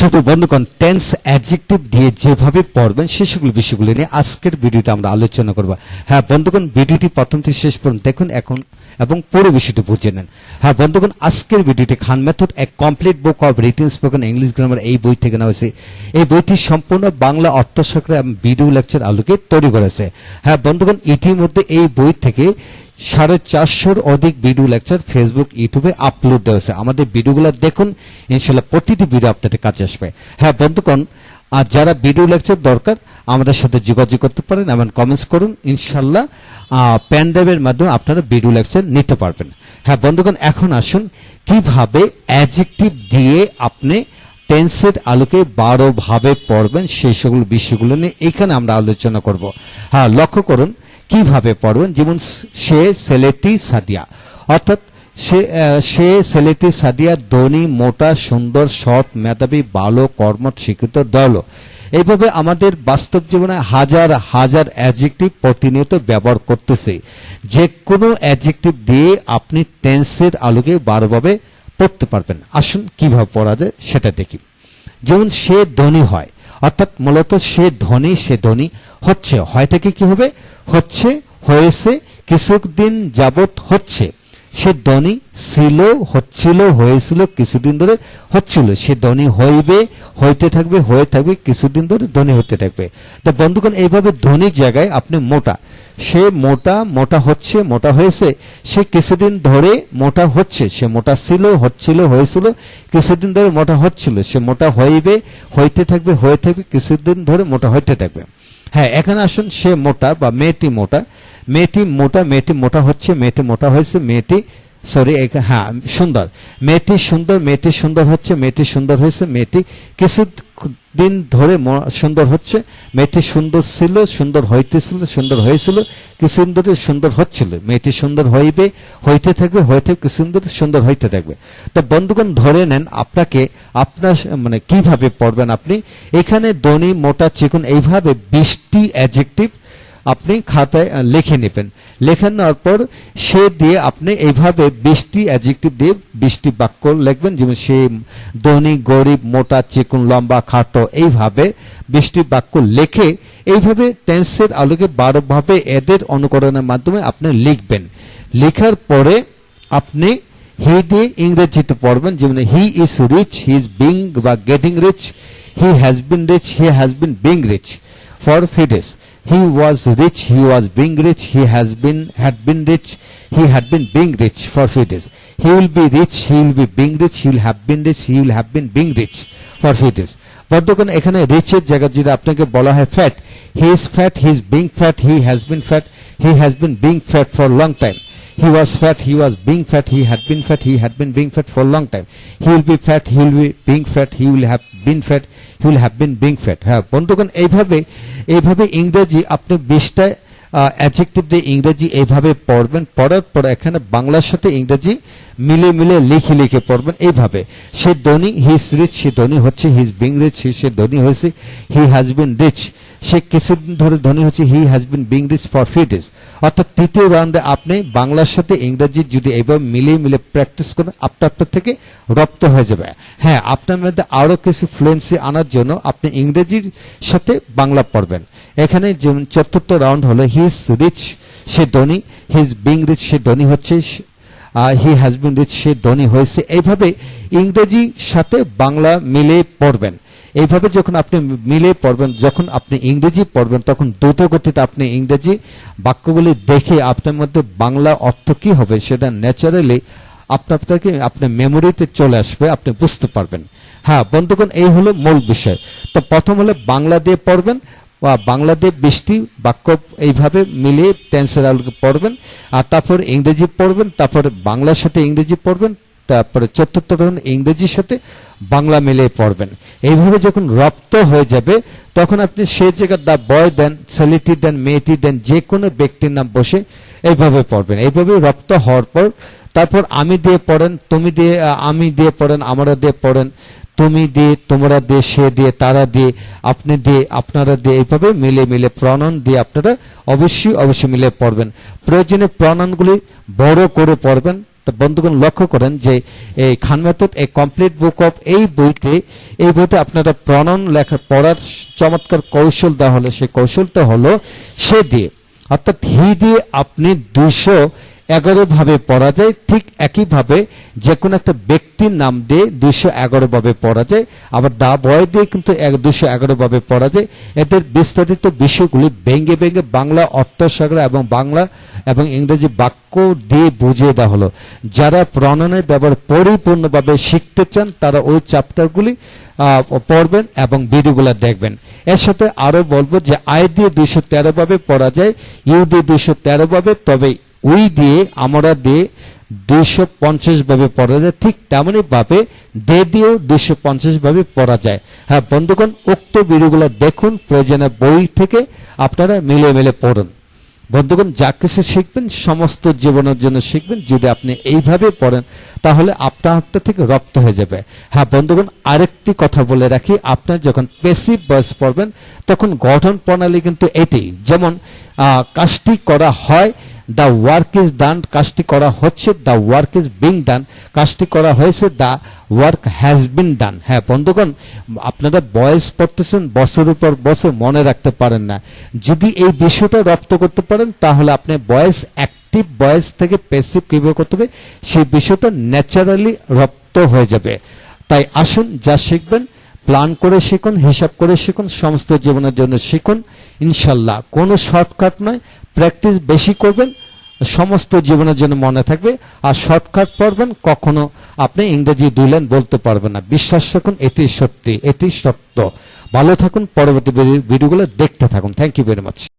ছোট বন্ধুগণ tense adjective দিয়ে যেভাবে পড়বেন সেসবগুলো বিষয়গুলো নিয়ে আজকের ভিডিওতে আমরা আলোচনা করব। হ্যাঁ বন্ধুগণ, ভিডিওটি প্রথম থেকে শেষ পর্যন্ত দেখুন এখন এবং পুরো বিষয়টি বুঝে নেন। হ্যাঁ বন্ধুগণ, আজকের ভিডিওটি খান মেথড এক complete book of written spoken English grammar এই বই থেকে নেওয়া হয়েছে। এই বইটি সম্পূর্ণ বাংলা অর্থসংখ্যা এবং ভিডিও লেকচার আলোকে তৈরি করেছে হ্যাঁ বন্ধুগণ, ইতিমধ্যে এই বই থেকে সাড়ে চারশোর অধিক ভিডিও লেকচার ফেসবুক ইউটিউবে আপলোড দেওয়া হয়েছে। আমাদের ভিডিওগুলো দেখুন, ইনশাল্লাহ প্রতিটি ভিডিও আপনাদের কাছে আসবে। হ্যাঁ বন্ধুগণ, আর যারা ভিডিও লেকচার দরকার, আমাদের সাথে যোগাযোগ করতে পারেন এমন কমেন্টস করুন। ইনশাল্লাহ প্যান ড্রাইভের মাধ্যমে আপনারা ভিডিও লেকচার নিতে পারবেন। হ্যাঁ বন্ধুগণ, এখন আসুন, কীভাবে অ্যাডজেক্টিভ দিয়ে আপনি টেন্সের আলোকে বারোভাবে পড়বেন, সেই সকল বিষয়গুলো নিয়ে এখানে আমরা আলোচনা করব। হ্যাঁ লক্ষ্য করুন কীভাবে পড়বেন যেমন সে, ছেলেটি, সাদিয়া। অর্থাৎ সে সে, ছেলেটি, সাদিয়া, ধনী, মোটা, সুন্দর, সৎ, মেধাবী, ভালো কর্ম শিক্ষিত দল এইভাবে আমাদের বাস্তব জীবনে হাজার হাজার অ্যাডজেক্টিভ প্রতিনিয়ত ব্যবহার করতেছে। যে কোনো অ্যাডজেক্টিভ দিয়ে আপনি টেন্সের আলোকে বারোভাবে পড়তে পারবেন। আসুন কীভাবে পড়া যায় সেটা দেখি। যেমন সে ধনী হয় অর্থাৎ মূলত সে ধনী সে ধনী। হচ্ছে, হয় থেকে কি হবে? হচ্ছে, হয়েছে, কিছুদিন যাবত হচ্ছে। সে ধনী ছিল, হচ্ছিল, হয়েছিল, কিছুদিন ধরে হচ্ছিল। সে ধনী হইবে, হইতে থাকবে, হয়ে থাকবে, কিছুদিন ধরে ধনী হতে থাকবে। তা বন্ধুগণ, এইভাবে ধনী জায়গায় আপনি মোটা। সে মোটা মোটা হচ্ছে, মোটা হয়েছে, সে কিছুদিন ধরে মোটা হচ্ছে। সে মোটা ছিল, হচ্ছিল, হয়েছিল, কিছুদিন ধরে মোটা হচ্ছিল। সে মোটা হইবে, হইতে থাকবে, হয়ে থাকবে, কিছুদিন ধরে মোটা হইতে থাকবে। হ্যাঁ এখানে আসুন, সে মোটা বা মেয়েটি মোটা। মেয়েটি মোটা মেয়েটি মোটা হচ্ছে, মেয়েটি মোটা হয়েছে, মেয়েটি সরি হ্যাঁ সুন্দর। মেয়েটি সুন্দর মেয়েটি সুন্দর হচ্ছে, মেয়েটি সুন্দর হয়েছে, মেয়েটি কিছু দিন ধরে সুন্দর হচ্ছে। মেয়েটি সুন্দর ছিল, সুন্দর হইতেছিল, সুন্দর হয়েছিল, কিছুদিন ধরে সুন্দর হচ্ছিল। মেয়েটি সুন্দর হইবে, হইতে থাকবে, হইতে কিছুদিন ধরে সুন্দর হইতে থাকবে। তো বন্ধুগণ, ধরে নেন আপনাকে, আপনার মানে কীভাবে পড়বেন আপনি? এখানে দনি মোটা, চিকুন, এইভাবে বিশটি অ্যাডজেক্টিভ আপনি খাতায় লিখে নেবেন। লেখে নেওয়ার পর সে দিয়ে আপনি এইভাবে বিশটি অ্যাডজেক্টিভ দিয়ে বিশটি বাক্য লিখবেন, যেমন সে ধনী, গরিব, মোটা, চিকুন, লম্বা, খাটো, এইভাবে বিশটি বাক্য লেখে এইভাবে টেন্সের আলোকে বারোভাবে এদের অনুকরণের মাধ্যমে আপনি লিখবেন। লেখার পরে আপনি হি দিয়ে ইংরেজিতে পড়বেন, যেমন he is rich he is being বা getting rich he has been rich he has been being rich for Fides. He was rich, he was being rich, he has been, had been rich, he had been being rich for Fides. He will be rich, he will be being rich, he will have been rich, he will have been being rich for Fides. বর্তমান এখানে রিচের জায়গা যদি আপনাকে বলা হয় fat he is fat he is being fat he has been fat he has been being fat for long time he was fat he was being fat he had been fat he had been being fat for a long time he will be fat he will be being fat he will have been fat he will have been being fat হ্যাঁ বন্ধুগণ এইভাবে এইভাবে ইংরেজি আপনি বিশটা adjective দিয়ে ইংরেজি এইভাবে পড়বেন পড়ার পর এখানে বাংলার সাথে ইংরেজি মিলে মিলে লিখে লিখে পড়বেন এইভাবে সে ধনী হি ইজ রিচ সে ধনী হচ্ছে হি ইজ বিং রিচ সে ধনী হয়েছে হি হ্যাজ বিন রিচ সে কিছুদিন ধরে ধনী হচ্ছে he has been being rich for few days অর্থাৎ তৃতীয় রাউন্ডে আপনি বাংলার সাথে ইংরেজি যদি এইভাবে মিলিয়ে মিলে প্র্যাকটিস করেন, আপনা আপনার থেকে রপ্ত হয়ে যাবে। হ্যাঁ আপনার মধ্যে আরও কিছু ফ্লুয়েন্সি আনার জন্য আপনি ইংরেজির সাথে বাংলা পড়বেন। এখানে যেমন চতুর্থ রাউন্ড হলো হি ইজ রিচ সে ধনী হি ইজ বিং রিচ সে ধনী হচ্ছে হি হ্যাজ বিন রিচ সে ধনী হয়েছে। এইভাবে ইংরেজির সাথে বাংলা মিলে পড়বেন। এইভাবে যখন আপনি মিলে পড়বেন, যখন আপনি ইংরেজি পড়বেন, তখন দ্রুত গতিতে আপনি ইংরেজি বাক্যগুলি দেখে আপনার মধ্যে বাংলা অর্থ কি হবে সেটা ন্যাচারালি আপনার আপনাকে আপনার মেমোরিতে চলে আসবে, আপনি বুঝতে পারবেন। হ্যাঁ বন্ধুগণ, এই হলো মূল বিষয়। তো প্রথম হলো বাংলা দিয়ে পড়বেন, বা বাংলা দিয়ে বৃষ্টি, বাক্য এইভাবে মিলিয়ে টেন্সের আলোকে পড়বেন, আর তারপর ইংরেজি পড়বেন, তারপর বাংলার সাথে ইংরেজি পড়বেন তারপরে চতুর্থ রাউন্ড ইংরেজির সাথে বাংলা মিলিয়ে পড়বেন। এইভাবে যখন রপ্ত হয়ে যাবে, তখন আপনি সে জায়গায় দা বয় দেন, ছেলেটি দেন, মেয়েটি দেন, যে কোনো ব্যক্তির নাম বসে এইভাবে পড়বেন। এইভাবে রপ্ত হওয়ার পর, তারপর আমি দিয়ে পড়েন, তুমি দিয়ে, আমি দিয়ে পড়েন, আমরা দিয়ে পড়েন, তুমি দিয়ে, তোমরা দিয়ে, সে দিয়ে, তারা দিয়ে, আপনি দিয়ে, আপনারা দিয়ে, এইভাবে মিলে মিলে প্রণয়ন দিয়ে আপনারা অবশ্যই অবশ্যই মিলে পড়বেন। প্রয়োজনে প্রণয়নগুলি বড় করে পড়বেন। তো বন্ধুগণ লক্ষ্য করেন যে এই Khan method a complete book of এই বইতে এই বইতে আপনারা প্রণন লেখা, পড়ার চমৎকার কৌশল দেওয়া হলো। সেই কৌশলটা হলো সে দিয়ে, অর্থাৎ হি দিয়ে আপনি দুইশো এগারো ভাবে পড়া যায়, ঠিক একইভাবে যে কোনো একটা ব্যক্তির নাম দিয়ে দুইশো এগারো ভাবে পড়া যায়, আবার দা বয় দিয়ে কিন্তু দুইশো এগারো ভাবে পড়া যায়। এদের বিস্তারিত বিষয়গুলি ভেঙ্গে ভেঙ্গে বাংলা অর্থ অর্থসাগর এবং বাংলা এবং ইংরেজি বাক্য দিয়ে বুঝিয়ে দেওয়া হলো। যারা প্রণয়নের ব্যবহার পরিপূর্ণভাবে শিখতে চান, তারা ওই চ্যাপ্টারগুলি পড়বেন এবং ভিডিওগুলো দেখবেন। এর সাথে আরও বলব যে আই দিয়ে দুইশো তেরো ভাবে পড়া যায়, ইউ দিয়ে দুইশো তেরো ভাবে, তবে উই দিয়ে, আমরা দিয়ে দুইশো পঞ্চাশ ভাবে পড়া যায়। ঠিক তেমনই ভাবে দে দিয়েও দুইশো পঞ্চাশ ভাবে পড়া যায়। হ্যাঁ বন্ধুগণ, উক্ত ভিডিওগুলো দেখুন, প্রয়োজনে বই থেকে আপনারা মিলে মিলে পড়ুন। বন্ধুগণ, যা কিছু শিখবেন, সমস্ত জীবনের জন্য শিখবেন। যদি আপনি এইভাবে পড়েন, তাহলে আপনার আপনার থেকে রপ্ত হয়ে যাবে। হ্যাঁ বন্ধুগণ, আরেকটি কথা বলে রাখি, আপনার যখন পেসিভ বয়স পড়বেন, তখন গঠন প্রণালী কিন্তু এটি। যেমন কাজটি করা হয় দ্য ওয়ার্ক ইজ ডান কাজটি করা হচ্ছে the work is being done কাজটি করা হয়েছে the work has been done হ্যাঁ বন্ধুগণ, আপনারা বয়স পড়তেছেন বছরের পর বছর মনে রাখতে পারেন না। যদি এই বিষয়টা রপ্ত করতে পারেন, তাহলে আপনি বয়স অ্যাক্টিভ বয়স থেকে প্যাসিভ কীভাবে করতে হবে, সেই বিষয়টা ন্যাচারালি রপ্ত হয়ে যাবে। তাই আসুন, যা শিখবেন প্ল্যান করে শিখুন, হিসাব করে শিখুন, সমস্ত জীবনের জন্য শিখুন, ইনশাল্লাহ। কোনো শর্টকাট নয়, প্র্যাকটিস বেশি করবেন, সমস্ত জীবনের জন্য মনে থাকবে, আর শর্টকাট পড়বেন, কখনো আপনি ইংরেজি দুই লাইন বলতে পারবেন না। বিশ্বাস রাখুন, এটি সত্যি, এটি সত্য। ভালো থাকুন, পরবর্তী ভিডিওগুলো দেখতে থাকুন। Thank you very much